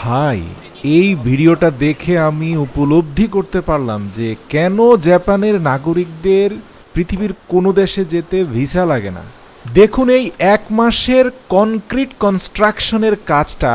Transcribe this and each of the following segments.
ভাই, এই ভিডিওটা দেখে আমি উপলব্ধি করতে পারলাম যে কেন জাপানের নাগরিকদের পৃথিবীর কোনো দেশে যেতে ভিসা লাগে না। দেখুন, এই এক মাসের কনক্রিট কনস্ট্রাকশনের কাজটা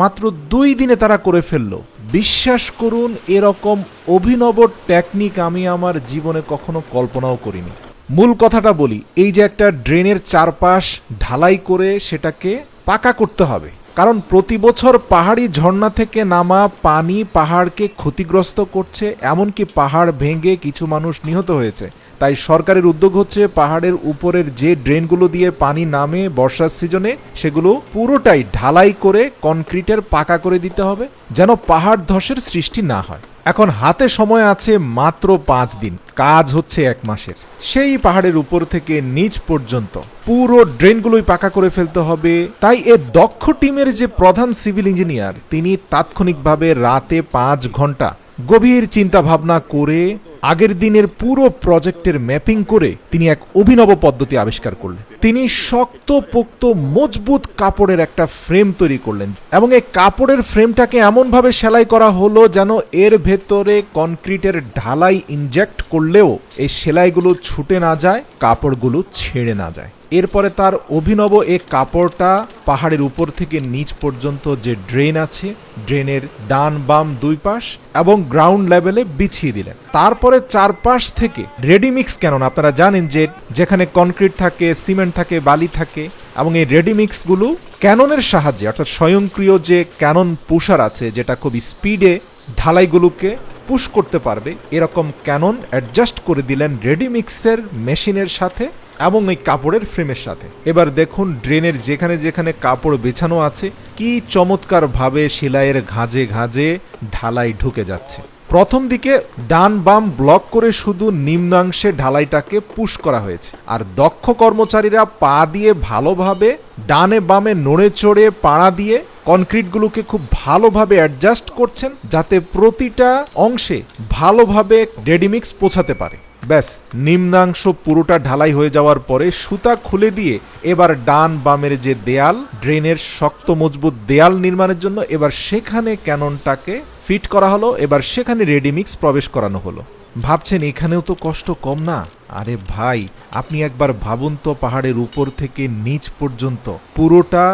মাত্র দুই দিনে তারা করে ফেলল। বিশ্বাস করুন, এরকম অভিনব টেকনিক আমি আমার জীবনে কখনো কল্পনাও করিনি। মূল কথাটা বলি, এই যে একটা ড্রেনের চারপাশ ঢালাই করে সেটাকে পাকা করতে হবে। কারণ প্রতি বছর পাহাড়ি ঝর্ণা থেকে নামা পানি পাহাড়কে ক্ষতিগ্রস্ত করছে, এমনকি পাহাড় ভেঙে কিছু মানুষ নিহত হয়েছে। তাই সরকারের উদ্যোগ হচ্ছে পাহাড়ের উপরের যে ড্রেনগুলো দিয়ে পানি নামে বর্ষার সিজনে, সেগুলো পুরোটাই ঢালাই করে কনক্রিটের পাকা করে দিতে হবে, যেন পাহাড় ধসের সৃষ্টি না হয়। এখন হাতে সময় আছে মাত্র পাঁচ দিন। কাজ হচ্ছে এক মাসের। সেই পাহাড়ের উপর থেকে নিচ পর্যন্ত। পুরো ড্রেনগুলোই পাকা করে ফেলতে হবে। তাই এ দক্ষ টিমের যে প্রধান সিভিল ইঞ্জিনিয়ার, তিনি তাৎক্ষণিকভাবে রাতে পাঁচ ঘণ্টা গভীর চিন্তা ভাবনা করে আগের দিনের পুরো প্রজেক্টের ম্যাপিং করে তিনি এক অভিনব পদ্ধতি আবিষ্কার করলেন। তিনি শক্ত পোক্ত মজবুত কাপড়ের একটা ফ্রেম তৈরি করলেন এবং এই কাপড়ের ফ্রেমটাকে এমনভাবে সেলাই করা হলো যেন এর ভেতরে কনক্রিটের ঢালাই ইনজেক্ট করলেও এই সেলাইগুলো ছুটে না যায়, কাপড়গুলো ছেড়ে না যায়। এরপরে তার অভিনব এ কাপড়টা পাহাড়ের উপর থেকে নিচ পর্যন্ত যে ড্রেন আছে, ড্রেনের ডান বাম দুই পাশ এবং গ্রাউন্ড লেভেলে বিছিয়ে দিলেন। তারপরে চারপাশ থেকে রেডিমিক্স কেননা আপনারা জানেন যে যেখানে কনক্রিট থাকে, সিমেন্ট থাকে, বালি থাকে এবং এই রেডিমিক্সগুলো ক্যাননের সাহায্যে, অর্থাৎ স্বয়ংক্রিয় যে ক্যানন পুষার আছে যেটা খুব স্পিডে ঢালাইগুলোকে পুশ করতে পারবে, এরকম ক্যানন অ্যাডজাস্ট করে দিলেন রেডিমিক্সের মেশিনের সাথে। এবং এই কাপড়ের ফ্রেমের সাথে। এবার দেখুন ড্রেনের যেখানে যেখানে কাপড় বেছানো আছে, কি চমৎকারভাবে সেলাইয়ের ঘাজে ঘাজে ঢালাই ঢুকে যাচ্ছে। প্রথম দিকে ডান বাম ব্লক করে শুধু নিম্নাংশে ঢালাইটাকে পুশ করা হয়েছে। আর দক্ষ কর্মচারীরা পা দিয়ে ভালোভাবে ডানে বামে নড়ে চড়ে পাড়া দিয়ে কনক্রিটগুলোকে খুব ভালোভাবে অ্যাডজাস্ট করছেন যাতে প্রতিটা অংশে ভালোভাবে রেডিমিক্স পৌঁছাতে পারে। ব্যাস, নিম্নাংশ পুরোটা ঢালাই হয়ে যাওয়ার পরে সুতা খুলে দিয়ে এবার ডান বামের যে দেয়াল, ড্রেনের শক্ত মজবুত দেয়াল নির্মাণের জন্য এবার সেখানে ক্যাননটাকে ফিট করা হলো, এবার সেখানে রেডিমিক্স প্রবেশ করানো হলো। ভাবছেন, এখানেও তো কষ্ট কম না? আরে ভাই, আপনি একবার ভাবুন তো পাহাড়ের উপর থেকে নিচ পর্যন্ত পুরোটা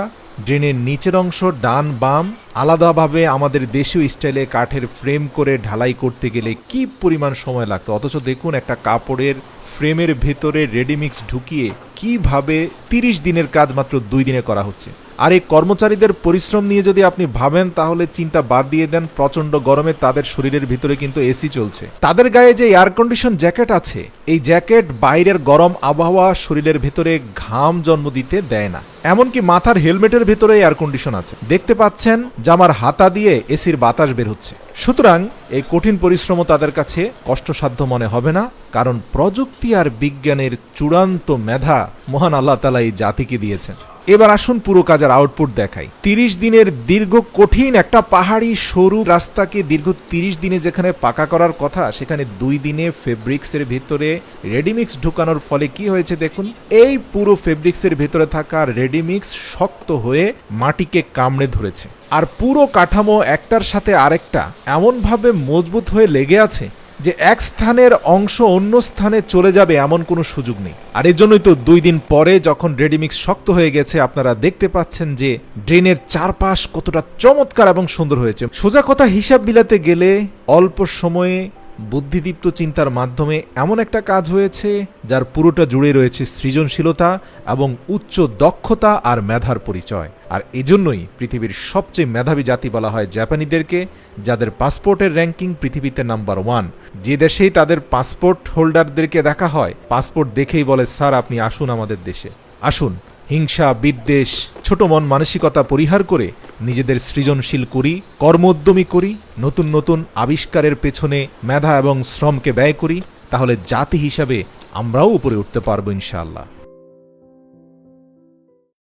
ড্রেনের নিচের অংশ ডান বাম আলাদাভাবে আমাদের দেশীয় স্টাইলে কাঠের ফ্রেম করে ঢালাই করতে গেলে কি পরিমাণ সময় লাগতো? অথচ দেখুন একটা কাপড়ের ফ্রেমের ভেতরে রেডিমিক্স ঢুকিয়ে কীভাবে তিরিশ দিনের কাজ মাত্র দুই দিনে করা হচ্ছে। আর এই কর্মচারীদের পরিশ্রম নিয়ে যদি আপনি ভাবেন, তাহলে চিন্তা বাদ দিয়ে দেন প্রচণ্ড গরমে তাদের শরীরের ভিতরে কিন্তু এসি চলছে। তাদের গায়ে যে এয়ার কন্ডিশন জ্যাকেট আছে, এই জ্যাকেট বাইরের গরম আবহাওয়া শরীরের ভেতরে ঘাম জন্ম দিতে দেয় না। এমনকি মাথার হেলমেটের ভেতরে এয়ার কন্ডিশন আছে। দেখতে পাচ্ছেন, জামার হাতা দিয়ে এসির বাতাস বের হচ্ছে। সুতরাং, এই কঠিন পরিশ্রমও তাদের কাছে কষ্টসাধ্য মনে হবে না, কারণ প্রযুক্তি আর বিজ্ঞানের চূড়ান্ত মেধা মহান আল্লাহ তালা এই জাতিকে দিয়েছেন। এবার আসুন পুরো কাজের আউটপুট দেখাই। তিরিশ দিনের দীর্ঘ কঠিন একটা পাহাড়ি সরু রাস্তাকে দীর্ঘ তিরিশ দিনে যেখানে পাকা করার কথা, সেখানে দুই দিনে ফেব্রিক্সের ভিতরে রেডিমিক্স ঢুকানোর ফলে কি হয়েছে দেখুন? এই পুরো ফেব্রিক্সের ভেতরে থাকা রেডিমিক্স শক্ত হয়ে মাটিকে কামড়ে ধরেছে। আর পুরো কাঠামো একটার সাথে আরেকটা এমনভাবে মজবুত হয়ে লেগে আছে যে এক স্থানের অংশ অন্য স্থানে চলে যাবে এমন কোনো সুযোগ নেই। আর এর জন্যই তো দুই দিন পরে যখন রেডিমিক্স শক্ত হয়ে গেছে, আপনারা দেখতে পাচ্ছেন যে ড্রেনের চারপাশ কতটা চমৎকার এবং সুন্দর হয়েছে। সোজা কথা হিসাব মিলাতে গেলে অল্প সময়ে বুদ্ধিদীপ্ত চিন্তার মাধ্যমে এমন একটা কাজ হয়েছে, যার পুরোটা জুড়ে রয়েছে সৃজনশীলতা এবং উচ্চ দক্ষতা আর মেধার পরিচয়। আর এজন্যই পৃথিবীর সবচেয়ে মেধাবী জাতি বলা হয় জাপানিদেরকে, যাদের পাসপোর্টের র্যাঙ্কিং পৃথিবীতে নাম্বার ওয়ান। যে দেশেই তাদের পাসপোর্ট হোল্ডারদেরকে দেখা হয়, পাসপোর্ট দেখেই বলে, স্যার, আপনি আসুন আমাদের দেশে। আসুন, হিংসা, বিদ্বেষ, ছোট মন মানসিকতা পরিহার করে নিজেদের সৃজনশীল করি, কর্মোদ্যমী করি, নতুন নতুন আবিষ্কারের পেছনে মেধা এবং শ্রমকে ব্যয় করি, তাহলে জাতি হিসাবে আমরাও উপরে উঠতে পারব ইনশাআল্লাহ।